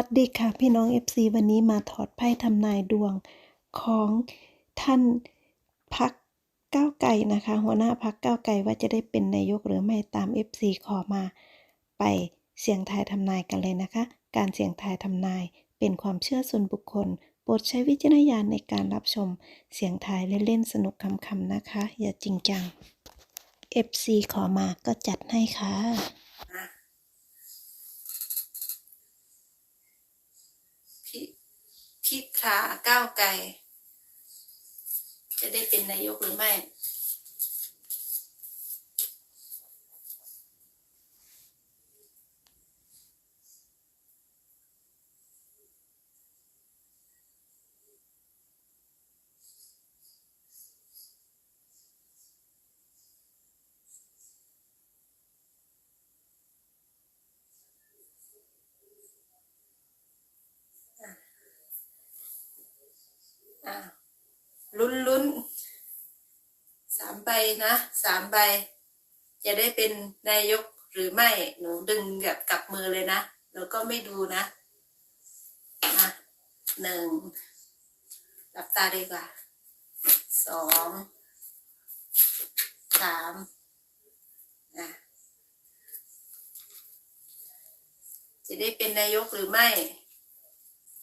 วัสดีค่ะพี่น้อง FC วันนี้มาถอดไพ่ทำนายดวงของท่านพักก้าวไก่นะคะ หัวหน้าพักก้าวไก่ว่าจะได้เป็นนายกหรือไม่ตาม FC ขอมาไปเสี่ยงทายทำนายกันเลยนะคะ การเสี่ยงทายทำนายเป็นความเชื่อส่วนบุคคลโปรดใช้วิจารณญาณในการรับชมเสียงทายเล่นๆสนุกคำๆนะคะ อย่าจริงจัง FC ขอมาก็จัดให้ค่ะ พิพิ ธาก้าวไกล จะได้เป็นนายกหรือไม่ อะลุ้นลุ้นสามใบนะสามใบ จะได้เป็นนายกหรือไม่หนูดึงแบบกลับมือเลยนะ แล้วก็ไม่ดูนะอะหนึ่งหลับตาดีกว่าสองสามอะจะได้เป็นนายกหรือไม่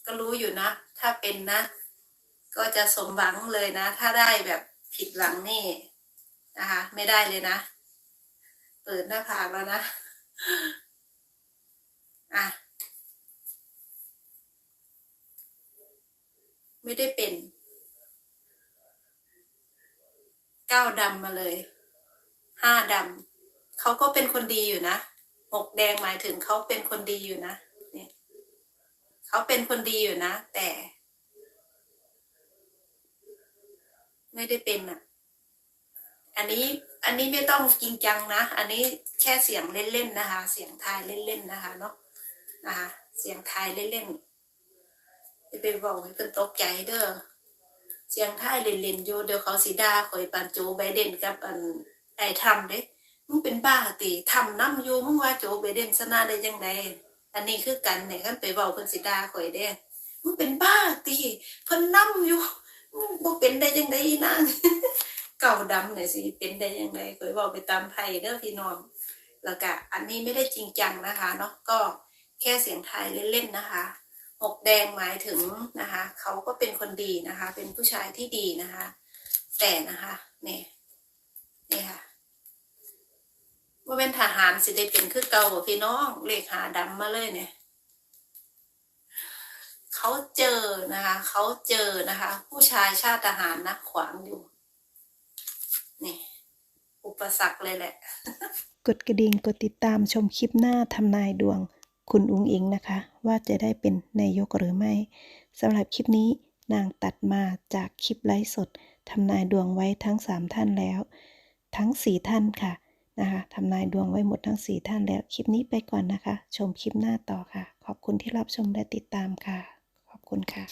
ก็รู้อยู่นะ ถ้าเป็นนะ ก็จะสมหวังเลยนะ ถ้าได้แบบผิดหวังนี่นะคะ ไม่ได้เลยนะ เปิดหน้าผากแล้วนะอะไม่ได้เป็นเก้าดำมาเลย ห้าดำเขาก็เป็นคนดีอยู่นะหกแดงหมายถึงเขาเป็นคนดีอยู่นะเนี่ยเขาเป็นคนดีอยู่นะ แต่ ไม่ได้เป็นอะ อันนี้อันนี้ไม่ต้องจริงจังนะ อันนี้แค่เสียงเล่นๆนะคะ เสียงทายเล่นๆนะคะเนาะนะคะเสียงทายเล่นๆจะไปบอกให้เป็นตกใจเด้อเสียงทายเล่นๆอยู่เดี๋ยวเขาสีดาคอยปันโจไบเดนกับอันไอทำเด้มึงเป็นบ้าติทำน้ำอยู่มึงว่าโจไบเดนชนะได้ยังไงอันนี้คือกันเนี่ยขั้นไปบอกเพิ่นสีดาคอยเด้มึงเป็นบ้าติเพิ่นน้ำอยู่ บ่เป็นได้ยังไงนะเก่าดำเนี่ยสิเป็นได้ยังไงเคยบอกไปตามไพ่เด้อพี่น้องแล้วก็อันนี้ไม่ได้จริงจังนะคะเนาะก็แค่เสียงไทยเล่นๆนะคะหกแดงหมายถึงนะคะเขาก็เป็นคนดีนะคะ เป็นผู้ชายที่ดีนะคะ แต่นะคะเนี่ยนี่ค่ะว่าเป็นทหารสิได้เป็นคือเก่าพี่น้องเลขหาดำมาเลยเนี่ย เขาเจอนะคะ เขาเจอนะคะ ผู้ชายชาติทหารนะขวางอยู่ นี่ อุปสรรคเลยแหละ กดกระดิ่งกดติดตามชมคลิปหน้าทำนายดวง คุณอุ้งอิงนะคะ ว่าจะได้เป็นนายกหรือไม่สำหรับคลิปนี้นางตัดมาจากคลิปไลฟ์สดทำนายดวงไว้ทั้ง 3 ท่านแล้ว ทั้ง 4 ท่านค่ะนะคะทำนายดวงไว้หมดทั้ง 4 ท่านแล้ว คลิปนี้ไปก่อนนะคะ ชมคลิปหน้าต่อค่ะ ขอบคุณที่รับชมและติดตามค่ะ คุณค่ะ